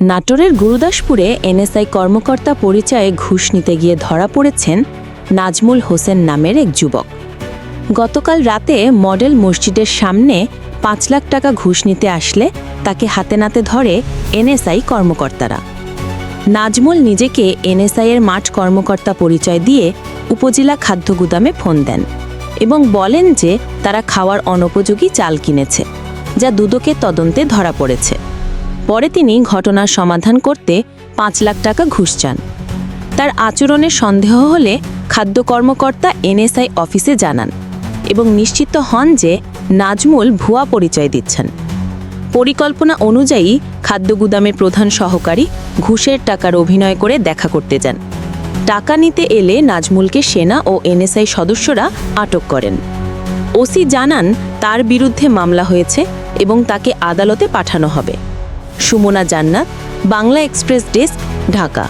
নাটোরের গুরুদাসপুরে এনএসআই কর্মকর্তা পরিচয়ে ঘুষ নিতে গিয়ে ধরা পড়েছেন নাজমুল হোসেন নামের এক যুবক। গতকাল রাতে মডেল মসজিদের সামনে পাঁচ লাখ টাকা ঘুষ নিতে আসলে তাকে হাতে নাতে ধরে এনএসআই কর্মকর্তারা। নাজমুল নিজেকে এনএসআই এর মাঠ কর্মকর্তা পরিচয় দিয়ে উপজেলা খাদ্য গুদামে ফোন দেন এবং বলেন যে তারা খাওয়ার অনুপযোগী চাল কিনেছে, যা দুদকের তদন্তে ধরা পড়েছে। পরে তিনি ঘটনার সমাধান করতে পাঁচ লাখ টাকা ঘুষ চান। তার আচরণের সন্দেহ হলে খাদ্য কর্মকর্তা এনএসআই অফিসে জানান এবং নিশ্চিত হন যে নাজমুল ভুয়া পরিচয় দিচ্ছেন। পরিকল্পনা অনুযায়ী খাদ্য গুদামের প্রধান সহকারী ঘুষের টাকার অভিনয় করে দেখা করতে যান। টাকা নিতে এলে নাজমুলকে সেনা ও এনএসআই সদস্যরা আটক করেন। ওসি জানান তার বিরুদ্ধে মামলা হয়েছে এবং তাকে আদালতে পাঠানো হবে। সুমনা জান্নাত বাংলা এক্সপ্রেস ডেস্ক ঢাকা।